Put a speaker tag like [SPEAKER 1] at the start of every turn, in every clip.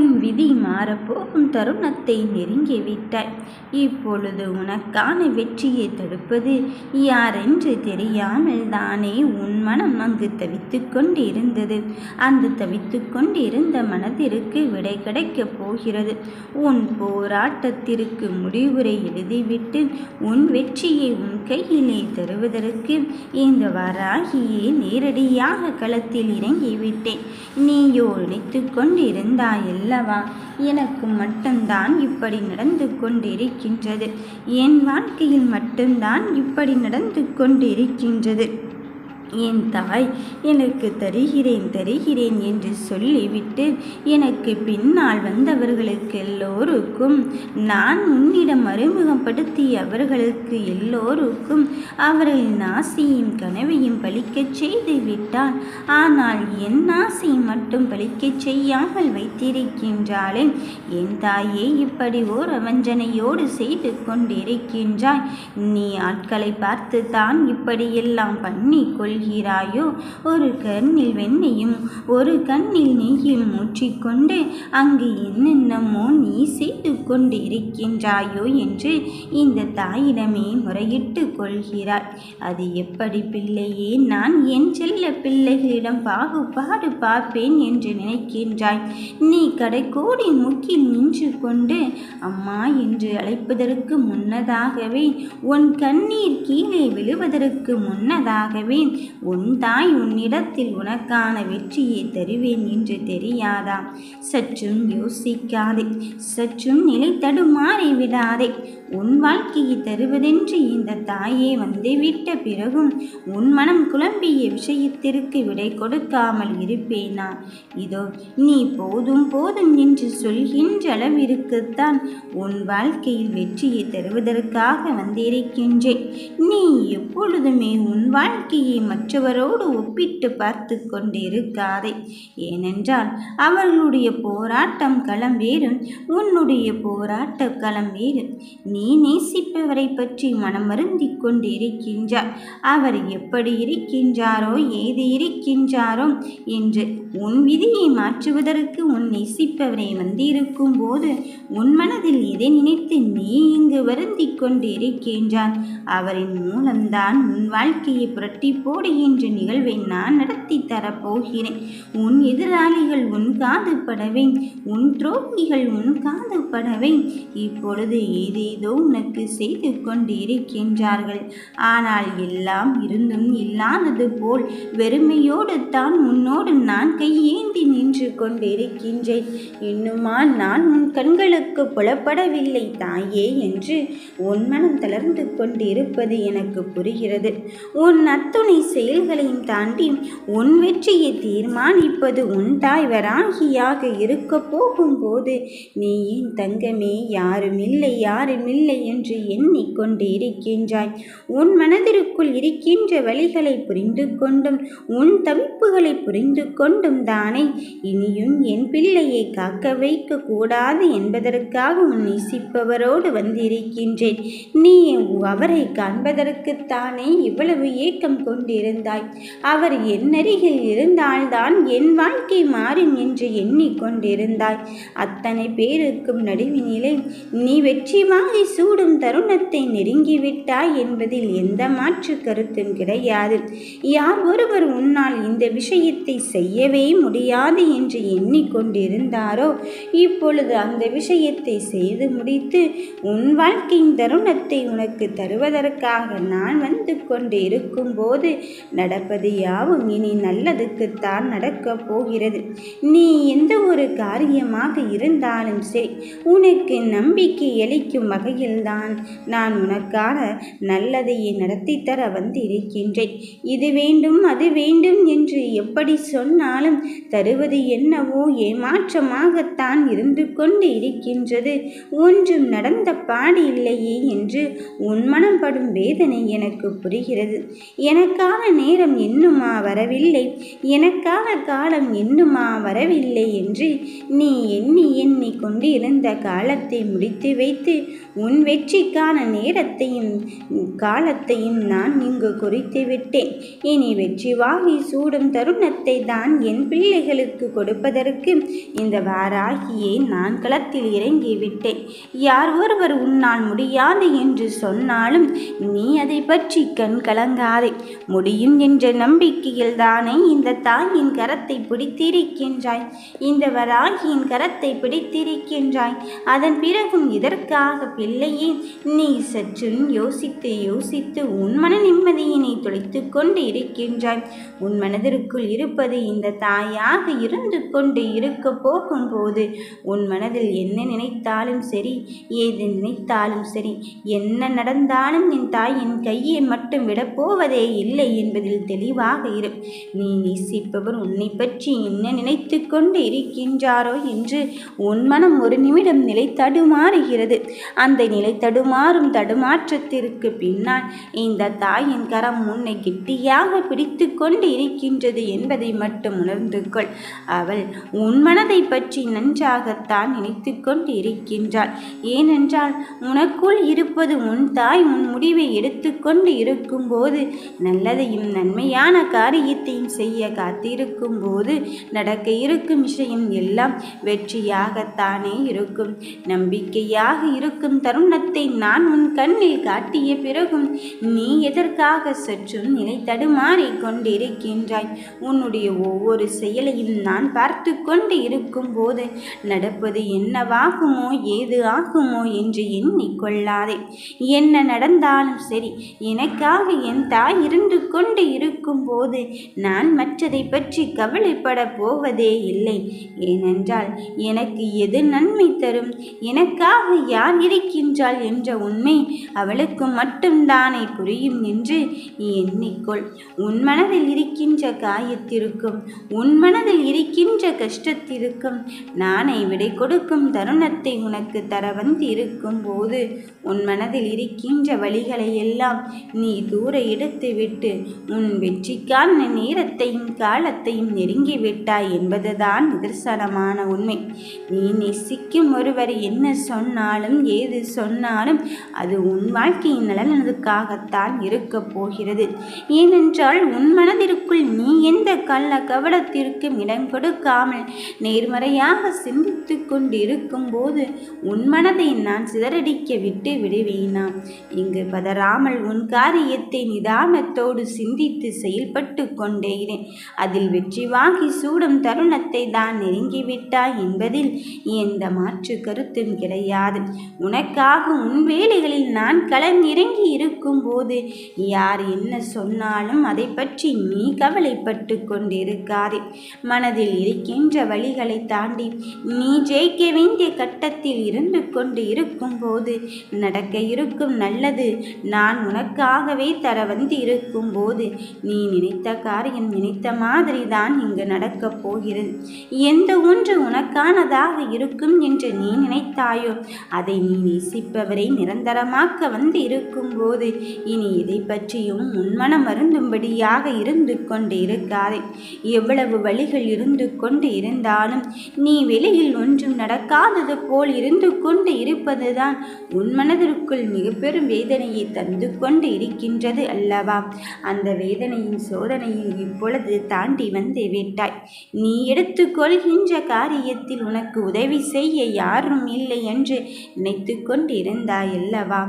[SPEAKER 1] உன் விதி மாறப்போகும் தருணத்தை நெருங்கி விட்டாய். இப்பொழுது உனக்கான வெற்றியை தடுப்பது யாரென்று தெரியாமல் தானே உன் மனம் அங்கு தவித்து கொண்டிருந்தது. அந்த தவித்துக் கொண்டிருந்த மனதிற்கு விடை கிடைக்கப் போகிறது. உன் போராட்டத்திற்கு முடிவுரை எழுதிவிட்டு உன் வெற்றியை உன் கையிலே தருவதற்கு இந்த வராகியே நேரடியாக களத்தில் இறங்கிவிட்டேன். நீயோ நினைத்து அல்லவா? எனக்கு மட்டும்தான் இப்படி நடந்து கொண்டிருக்கின்றது. என் வாழ்க்கையில் மட்டும்தான் இப்படி நடந்து கொண்டிருக்கின்றது. என் தாய் எனக்கு தருகிறேன் தருகிறேன் என்று சொல்லிவிட்டு எனக்கு பின்னால் வந்தவர்களுக்கு எல்லோருக்கும் நான் உன்னிடம் அறிமுகப்படுத்திய அவர்களுக்கு எல்லோருக்கும் அவர்களின் ஆசையும் கனவையும் பலிக்கச் செய்து விட்டால் ஆனால் என் ஆசை மட்டும் பலிக்கச் செய்யாமல் வைத்திருக்கின்றாளே. என் தாயே இப்படி ஓர் அவஞ்சனையோடு செய்து கொண்டிருக்கின்றாய். நீ ஆட்களை பார்த்து தான் இப்படியெல்லாம் பண்ணி கொள் கொள்கிறாயோ ஒரு கண்ணில் வெண்ணையும் ஒரு கண்ணில் நெய்யும் ஊற்றிக்கொண்டு அங்கு என்னென்னமோ நீ செய்து கொண்டு இருக்கின்றாயோ என்று இந்த தாயிடமே முறையிட்டு கொள்கிறாள். அது எப்படி பிள்ளையே? நான் என் செல்ல பிள்ளைகளிடம் பாகுபாடு பார்ப்பேன் என்று நினைக்கின்றாய். நீ கடைக்கோடி முக்கில் நின்று கொண்டு அம்மா என்று அழைப்பதற்கு முன்னதாகவே உன் கண்ணீர் கீழே விழுவதற்கு முன்னதாகவே உன் தாய் உன்னிடத்தில் உனக்கான வெற்றியை தருவேன் என்று தெரியாதா? சற்றும் யோசிக்காதே சற்றும் நிலை தடுமாறி விடாதே. உன் வாழ்க்கையை தருவதென்று இந்த தாயே வந்துவிட்ட பிறகும் உன் மனம் குழம்பிய விஷயத்திற்கு விடை கொடுக்காமல் இருப்பேனா? இதோ நீ போதும் போதும் என்று சொல்கின்ற அளவிற்குத்தான் உன் வாழ்க்கையில் வெற்றியை தருவதற்காக வந்திருக்கின்றேன். நீ எப்பொழுதுமே உன் வாழ்க்கையை மற்றவரோடு ஒப்பிட்டு பார்த்து கொண்டிருக்காதே. ஏனென்றால் அவர்களுடைய போராட்டம் களம் வேறு உன்னுடைய போராட்ட களம் வேறு. நீ நேசிப்பவரை பற்றி மனம் வருந்தி கொண்டிருக்கின்றார் அவர் எப்படி இருக்கின்றாரோ ஏது இருக்கின்றாரோ என்று. உன் விதியை மாற்றுவதற்கு உன் நேசிப்பவரை வந்திருக்கும் போது உன் மனதில் எதை நினைத்து நீ இங்கு வருந்தி கொண்டிருக்கின்றான் அவரின் மூலம்தான் உன் வாழ்க்கையை புரட்டி போடுகின்ற நிகழ்வை நான் நடத்தி தரப்போகிறேன். உன் எதிராளிகள் உன் காது படவே உன் துரோகிகள் உன் காது படவே இப்பொழுது ஏதேதோ உனக்கு செய்து கொண்டிருக்கின்றார்கள். ஆனால் எல்லாம் இருந்தும் இல்லாதது போல் வெறுமையோடு தான் உன்னோடு நான் கையேந்தி நின்று கொண்டிருக்கின்றேன். இன்னுமா நான் உன் கண்களுக்கு புலப்படவில்லை தாயே என்று உன் மனம் தளர்ந்து கொண்டிருப்பது எனக்கு புரிகிறது. உன் அத்துணை செயல்களையும் தாண்டி உன் வெற்றியை தீர்மானிப்பது உன் தாய் வராகியாக இருக்க போகும்போது நீ என் தங்கமே? யாருமில்லை யாருமில்லை என்று எண்ணிக்கொண்டு இருக்கின்றாய். உன் மனதிற்குள் இருக்கின்ற வழிகளை புரிந்து கொண்டும் உன் தவிப்புகளை புரிந்து கொண்டும் தானே. இனியும் என் பிள்ளையை காக்க வைக்க கூடாது என்பதற்காக உன் நேசிப்பவரோடு வந்திருக்கின்றேன். நீ அவரை காண்பதற்குத்தானே இவ்வளவு ஏக்கம் இருந்தாய். அவர் என்னருகில் இருந்தால்தான் என் வாழ்க்கை மாறும் என்று எண்ணிக்கொண்டிருந்தாய். அத்தனை பேருக்கும் நடுவினிலே நீ வெற்றி வாங்கி சூடும் தருணத்தை நெருங்கிவிட்டாய் என்பதில் எந்த மாற்று கருத்தும் கிடையாது. யார் ஒருவர் உன்னால் இந்த விஷயத்தை செய்யவே முடியாது என்று எண்ணிக்கொண்டிருந்தாரோ? இப்பொழுது அந்த விஷயத்தை செய்து முடித்து உன் வாழ்க்கையின் தருணத்தை உனக்கு தருவதற்காக நான் வந்து கொண்டு இருக்கும்போது நடப்பது யாவும் இனி நல்லதுக்குத்தான் நடக்கப் போகிறது. நீ எந்த ஒரு காரியமாக இருந்தாலும் சரி உனக்கு நம்பிக்கை அளிக்கும் வகையில்தான் நான் உனக்கான நல்லதையே நடத்தித்தர வந்து வந்திருக்கின்றேன். இது வேண்டும் அது வேண்டும் என்று எப்படி சொன்னாலும் தருவது என்னவோ ஏமாற்றமாகத்தான் இருந்து கொண்டு இருக்கின்றது. ஒன்றும் நடந்த பாடு இல்லையே என்று உன் மனம் படும் வேதனை எனக்கு புரிகிறது. எனக்கான உனக்கான நேரம் இன்னுமா வரவில்லை? எனக்கான காலம் இன்னுமா வரவில்லை என்று நீ எண்ணி எண்ணி கொண்டிருந்த காலத்தை முடித்து வைத்து உன் வெற்றிக்கான நேரத்தையும் காலத்தையும் நான் இங்கு குறித்து விட்டேன். இனி வெற்றி வாங்கி சூடும் தருணத்தை தான் என் பிள்ளைகளுக்கு கொடுப்பதற்கு இந்த வாராகியை நான் களத்தில் இறங்கிவிட்டேன் யார் ஒருவர் உன்னால் முடியாது என்று சொன்னாலும் நீ அதை பற்றி கண் கலங்காதே முடி முடியும் என்ற நம்பிக்கையில் தானே இந்த தாயின் கரத்தை பிடித்திருக்கின்றாய்? இந்த வராகியின் கரத்தை பிடித்திருக்கின்றாய். அதன் பிறகும் இதற்காக பிள்ளையே நீ சற்றும் யோசித்து யோசித்து உன் மன நிம்மதியினை தொலைத்து கொண்டு இருக்கின்றாய். உன் மனதிற்குள் இருப்பது இந்த தாயாக இருந்து கொண்டு இருக்க போகும்போது உன் மனதில் என்ன நினைத்தாலும் சரி ஏது நினைத்தாலும் சரி என்ன நடந்தாலும் என் தாய் என் கையை மட்டும் விடப்போவதே இல்லை என்பதில் தெளிவாக இரு. நீ நேசிப்பவர் உன்னை பற்றி என்ன நினைத்து கொண்டு இருக்கின்றாரோ என்று உன் மனம் ஒரு நிமிடம் நிலை தடுமாறுகிறது அந்த நிலை தடுமாறும் தடுமாற்றத்திற்கு பின்னால் இந்த தாயின் கரம் உன்னை கெட்டியாக பிடித்து கொண்டு இருக்கின்றது என்பதை மட்டும் உணர்ந்து கொள். அவள் உன் மனதை பற்றி நன்றாகத்தான் நினைத்து கொண்டு இருக்கின்றாள் ஏனென்றால் உனக்குள் இருப்பது உன் தாய் உன் முடிவை எடுத்துக்கொண்டு இருக்கும்போது நல்லதையும் நன்மையான காரியத்தையும் செய்ய காத்திருக்கும் போது நடக்க இருக்கும் விஷயம் எல்லாம் வெற்றியாகத்தானே இருக்கும். நம்பிக்கையாக இருக்கும் தருணத்தை நான் உன் கண்ணில் காட்டிய பிறகும் நீ எதற்காக சற்றும் நிலை தடுமாறி கொண்டிருக்கின்றாய்? உன்னுடைய ஒவ்வொரு செயலையும் நான் பார்த்து கொண்டு இருக்கும் போது நடப்பது என்னவாகுமோ ஏது ஆகுமோ என்று எண்ணிக்கொள்ளாதே என்ன நடந்தாலும் சரி எனக்காக என் தாய் இருந்து கொண்டு கொண்டு இருக்கும்போது நான் மற்றதை பற்றி கவலைப்பட போவதே இல்லை. ஏனென்றால் எனக்கு எது நன்மை தரும்? எனக்காக யார் இருக்கின்றாள் என்ற உண்மை அவளுக்கு மட்டும்தானே புரியும் என்று எண்ணிக்கொள். உன் மனதில் இருக்கின்ற காயத்திற்கும் உன் மனதில் இருக்கின்ற கஷ்டத்திற்கும் நானை விடை கொடுக்கும் தருணத்தை உனக்கு தர வந்து இருக்கும் போது உன் மனதில் இருக்கின்ற வழிகளை எல்லாம் நீ தூர எடுத்துவிட்டு உன் வெற்றிக்கான நேரத்தையும் காலத்தையும் நெருங்கிவிட்டாய் என்பதுதான் நிதர்சனமான உண்மை. நீ நேசிக்கும் ஒருவர் என்ன சொன்னாலும் ஏது சொன்னாலும் அது உன் வாழ்க்கையின் நலனதுக்காகத்தான் இருக்கப் போகிறது. ஏனென்றால் உன் மனதிற்குள் நீ எந்த கள்ள கவலத்திற்கும் இடம் கொடுக்காமல் நேர்மறையாக சிந்தித்து கொண்டிருக்கும் போது உன் மனதை நான் சிதறடிக்க விட்டு விடுவேனா? இங்கு பதறாமல் உன் காரியத்தை நிதானத்தோடு சிந்தித்து செயல்பட்டு கொண்டேகிறேன் அதில் வெற்றி வாங்கி சூடும் தருணத்தை தான் நெருங்கிவிட்டாய் என்பதில் எந்த மாற்று கருத்தும் கிடையாது. உனக்காக உன் வேலைகளில் நான் களமிறங்கி இருக்கும் போது யார் என்ன சொன்னாலும் அதை பற்றி நீ கவலைப்பட்டு கொண்டிருக்காதே. மனதில் இருக்கின்ற வழிகளை தாண்டி நீ ஜெயிக்க வேண்டிய கட்டத்தில் இருந்து கொண்டு இருக்கும்போது நடக்க இருக்கும் நல்லது நான் உனக்காகவே தர வந்து இருக்கும் போது நீ நினைத்த காரியம் நினைத்த மாதிரி தான் இங்கு நடக்கப் போகிறது. எந்த ஒன்று உனக்கானதாக இருக்கும் என்று நீ நினைத்தாயோ அதை நீ நேசிப்பவரை நிரந்தரமாக்க வந்து இருக்கும்போது இனி இதை பற்றியும் உன்மனம் வருந்தும்படியாக இருந்து கொண்டு இருக்காதே எவ்வளவு வழிகள் இருந்து கொண்டு இருந்தாலும் நீ வெளியில் ஒன்றும் நடக்காதது போல் இருந்து கொண்டு இருப்பதுதான் உன் மனதிற்குள் மிக பெரும் வேதனையை தந்து கொண்டு இருக்கின்றது அல்லவா? அந்த வேதனையின் சோதனையை இப்பொழுது தாண்டி வந்து விட்டாய். நீ எடுத்துக்கொள்கின்ற காரியத்தில் உனக்கு உதவி செய்ய யாரும் இல்லை என்று நினைத்து கொண்டிருந்தாய் அல்லவா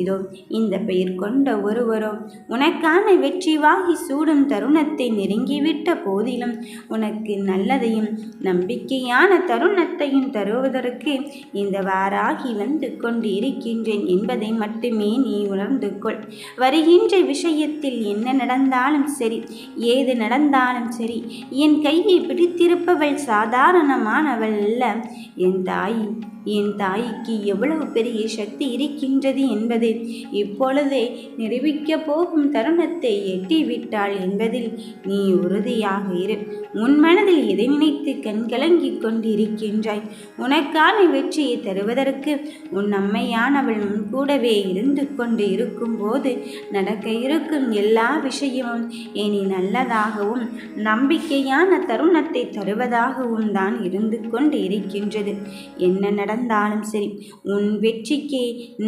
[SPEAKER 1] இதோ இந்த பெயர் கொண்ட ஒருவரோ உனக்கான வெற்றி வாகி சூடும் தருணத்தை நெருங்கிவிட்ட போதிலும் உனக்கு நல்லதையும் நம்பிக்கையான தருணத்தையும் தருவதற்கு இந்த வாராகி வந்து கொண்டு இருக்கின்றேன் என்பதை மட்டுமே நீ உணர்ந்து கொள். வருகின்ற விஷயத்தில் என்ன நடந்தாலும் சரி ஏது நடந்தாலும் சரி என் கையை பிடித்திருப்பவள் சாதாரணமானவள் அல்ல. என் தாய் என் தாய்க்கு எவ்வளவு பெரிய சக்தி இருக்கின்றது என்பதை இப்பொழுதே நிரூபிக்கப் போகும் தருணத்தை எட்டிவிட்டாள் என்பதில் நீ உறுதியாக இரு. உன் மனதில் எதை நினைத்து கண்கலங்கிக் கொண்டிருக்கின்றாய்? உனக்கான வெற்றியை தருவதற்கு உன் அம்மையானவள் முன்கூடவே இருந்து கொண்டு இருக்கும்போது நடக்க இருக்கும் எல்லா விஷயமும் இனி நல்லதாகவும் நம்பிக்கையான தருணத்தை தருவதாகவும் தான் இருந்து கொண்டு இருக்கின்றது. என்ன நடந்தாலும் சரி உன் வெற்றிக்கு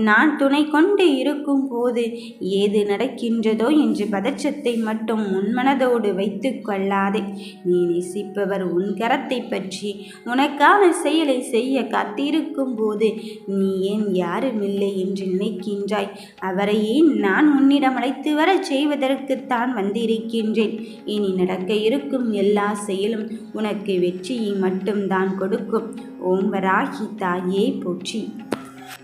[SPEAKER 1] நான் துணை கொண்டு இருக்கும் போது ஏது நடக்கின்றதோ என்று பதற்றத்தை மட்டும் உன்மனதோடு வைத்து கொள்ளாதே. நீ நேசிப்பவர் உன் கரத்தை பற்றி உனக்கான செயலை செய்ய காத்திருக்கும் போது நீ ஏன் யாருமில்லை என்று நினைக்கின்றாய்? அவரையே நான் உன்னிடம் அழைத்து செய்வதற்கு செய்வதற்குத்தான் வந்திருக்கின்றேன். இனி நடக்க இருக்கும் எல்லா செயலும் உனக்கு வெற்றியை மட்டும்தான் கொடுக்கும். ஓம் வராகி தாயே போற்றி.